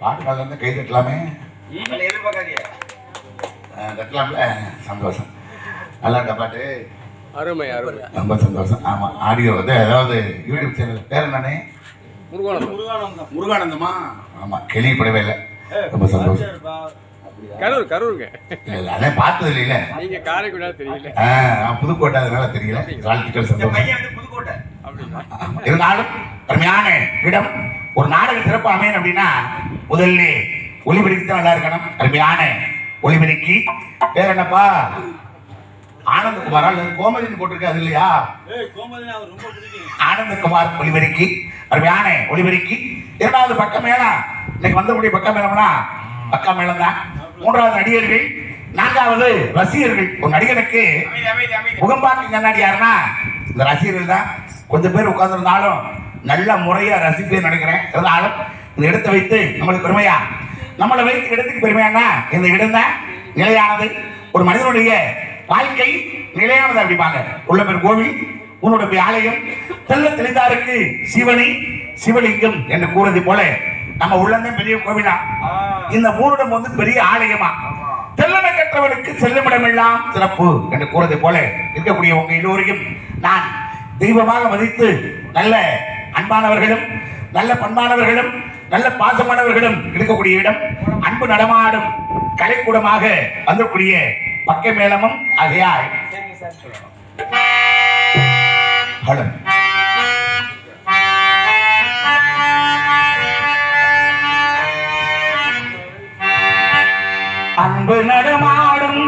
பாட்டு பாடல இருந்து கை தட்டலாமே. தட்டலாம்ல. சந்தோஷம். நல்லா இருக்கா பாட்டு? அருமை அருமை. ரொம்ப சந்தோஷம். ஆமா ஆடியோ வந்து அதாவது யூடியூப் சேனல் பேர் என்னண்ணே முருகோணம் முருகானந்தம். முருகானந்தமா? ஆமா கேள்விப்படவே இல்லை. ரொம்ப சந்தோஷம். கரூர் கரூருங்க. இல்ல இல்ல அதான் பார்த்தது இல்லைல்ல. நீங்க காரைக்குடியா தெரியல. ஆ, நான் புதுக்கோட்டை அதனால தெரியல. வாழ்த்துக்கள் சந்தோஷம். பையன் வந்து புதுக்கோட்டை. இருந்தாலும் அருமையான இடம். ஒரு நாடக சிறப்பு அமையணும் அப்படின்னா முதல்ல ஒளிபெருக்கி தான் நல்லா இருக்கணும். அருமையான ஒளிபெருக்கி. பேர் என்னப்பா? ஆனந்தகுமாரா? அல்லது கோமதினு போட்டிருக்காது இல்லையா ஆனந்தகுமார் ஒளிபெருக்கி. அருமையான ஒளிபெருக்கி. இரண்டாவது பக்கம் மேளம். இன்னைக்கு வந்தக்கூடிய பக்கம் மேளம்னா பக்கம் மேளம் தான் மூன்றாவது நடிகர்கள். நான்காவது ரசிகர்கள். ஒரு நடிகனுக்கு முகம்பாக்கு கண்ணாடி யாருன்னா? இந்த ரசிகர்கள் தான். கொஞ்சம் பேர் உட்கார்ந்திருந்தாலும் நல்ல முறையா ரசித்து நினைக்கிறேன் இருந்தாலும் இந்த இடத்தை வைத்து நம்மளுக்கு பெருமையா? நம்மளை வைத்து இடத்துக்கு பெருமையானா இந்த இடம் தான் நிலையானது. ஒரு மனிதனுடைய வாழ்க்கை நிலையானது அப்படிம்பாங்க. உள்ள பேர் கோவில் உன்னுடைய ஆலயம் தெல்ல தெளிந்தாருக்கு சிவனை சிவலிங்கம் என்று கூறது போல நம்ம உள்ளந்தே பெரிய கோவிலா? இந்த மூணிடம் வந்து பெரிய ஆலயமா? தெல்லன கற்றவனுக்கு செல்லுமிடமெல்லாம் சிறப்பு என்று கூறது போல இருக்கக்கூடிய உங்க எல்லோரையும் நான் தெய்வமாக மதித்து நல்ல அன்பானவர்களும் நல்ல பண்பானவர்களும் நல்ல பாசமானவர்களும் இருக்கக்கூடிய இடம் அன்பு நடமாடும் கலைக்கூடமாக வந்தக்கூடிய பக்க மேளமும் ஆகையால் அன்பு நடமாடும்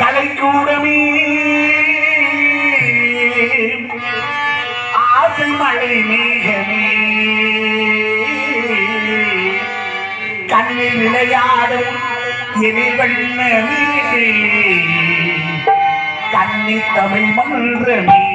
கலைக்கூடமே ஆசை மழை மேகமே. கண்ணில் விளையாடும் எரிவண்ணமே கண்ணி தமிழ் மன்றமே.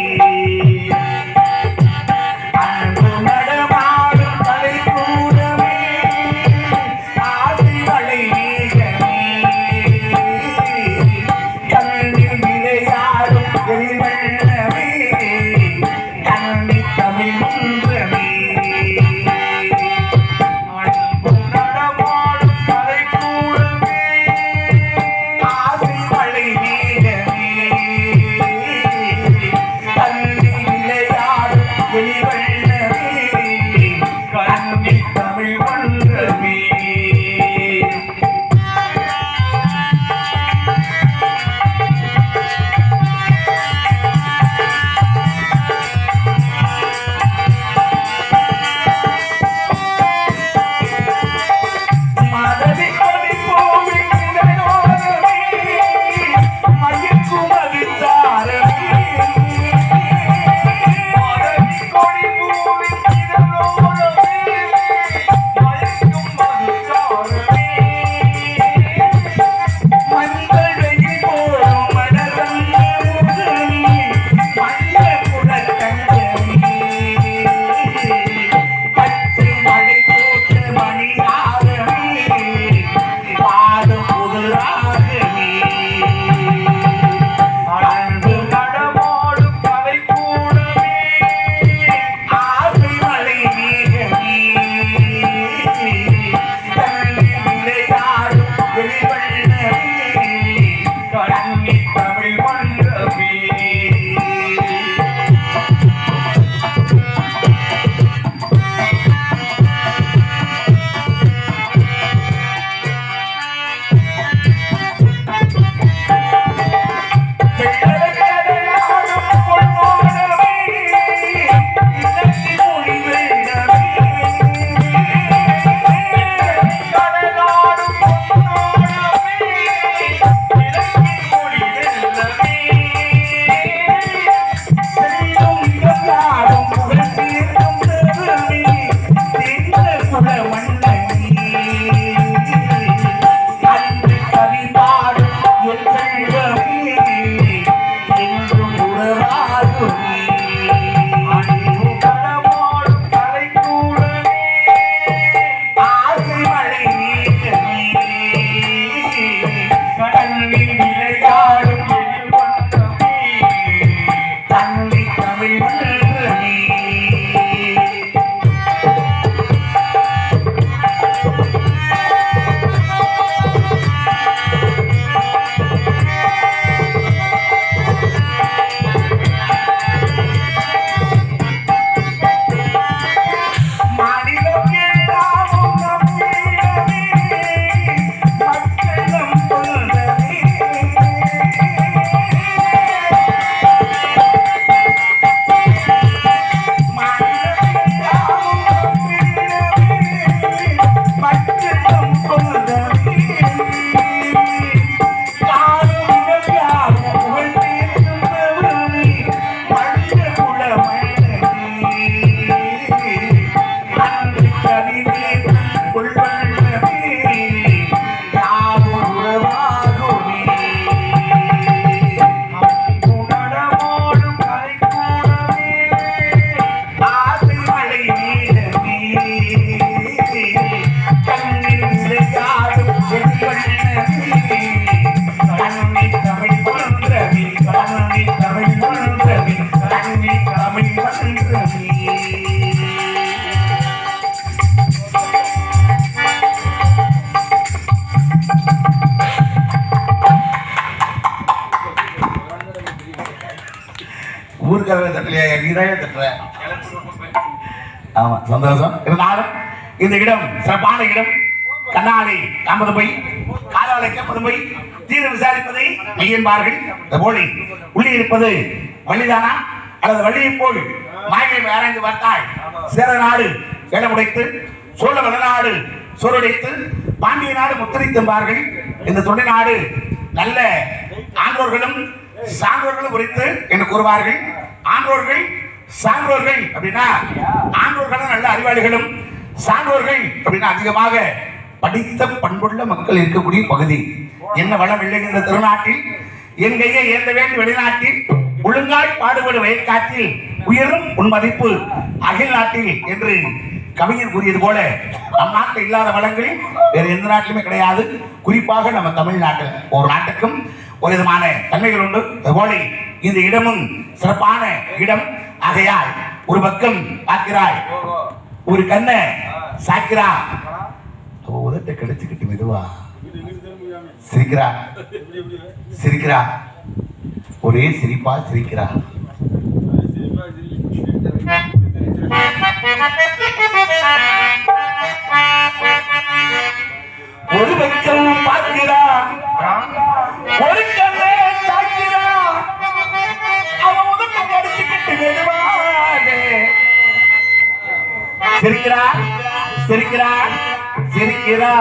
Yeah. ஊருக்காரங்க தட்டலையா? நீதாயே தட்டுற ஆமா சந்தோஷம். இருந்தாலும் இந்த இடம் சிறப்பான இடம். கண்ணாலை போய் காலாலை காமதுமை தீர விசாரிப்பதை மெய்யன்பார்கள் போலி உள்ளே இருப்பது வள்ளிதானா? அல்லது வள்ளியை போல் மாயை ஆராய்ந்து பார்த்தால் சேர நாடு வேலமுடைத்து சோழ வளநாடு சோறுடைத்து பாண்டிய நாடு முத்திரைத்தம்பார்கள் இந்த தொண்டை நாடு நல்ல ஆன்றோர்களும் சான்றோர்களும் குறித்து என்று கூறுவார்கள். சான்றோர்கள் சான்றோர்கள் அப்படின்னா ஆன்றோர்களும் நல்ல அறிவாளிகளும் சான்றோர்கள் அப்படின்னா அதிகமாக படித்த பண்புள்ள மக்கள் இருக்கக்கூடிய பகுதி. என்ன வளம் இல்லை என்ற திருநாட்டில் என் கையை ஏந்த வேண்டும் வெளிநாட்டில் ஒழுங்காய் பாடுபடும் வயற்காட்டில் உயரும் உன்மதிப்பு அகில் நாட்டில் என்று கவிஞர் கூறியது போல நம் நாட்டில் இல்லாத வளங்கள் வேறு எந்த நாட்டிலுமே கிடையாது. குறிப்பாக நம்ம தமிழ்நாட்டில். ஒரு நாட்டுக்கும் ஒரு விதமான தன்மைகள் உண்டு. அதுபோல இந்த இடமும் சிறப்பான இடம். ஆகையால் ஒரு பக்கம் பார்க்கிறாய் ஒரு கண்ணை சாக்கிறா உதட்ட கிடைச்சுக்கிட்டு மெதுவா சிரிக்கிறா. சிரிக்கிறா. ஒரே சிரிப்பா சிரிக்கிறா. ஒரு சிரிக்கிறா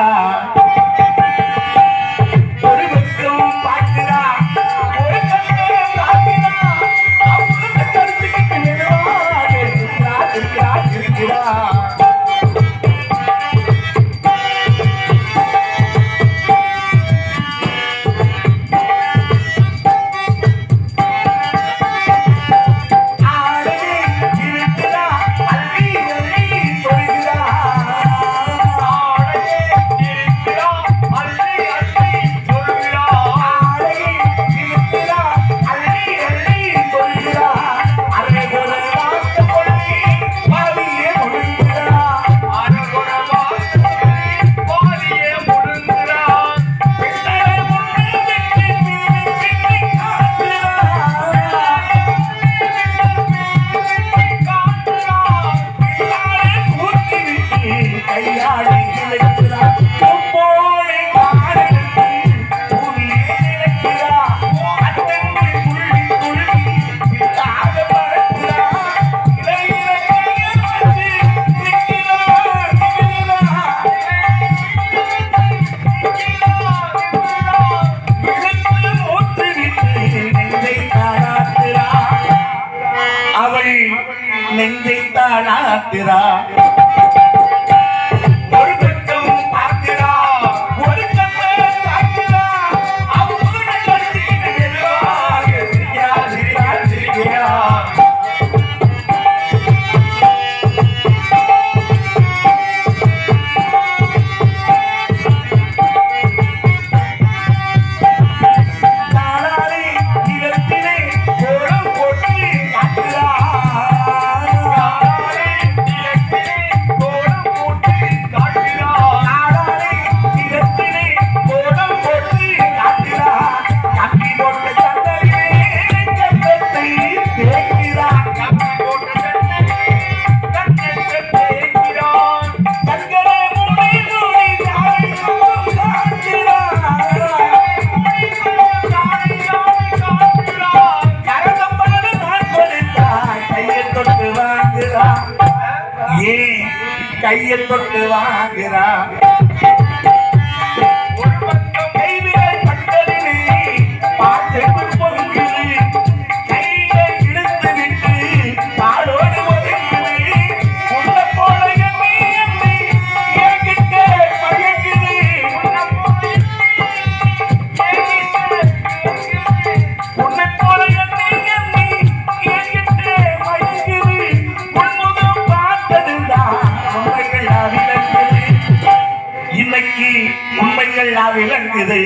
எல்லாம் விளங்குது.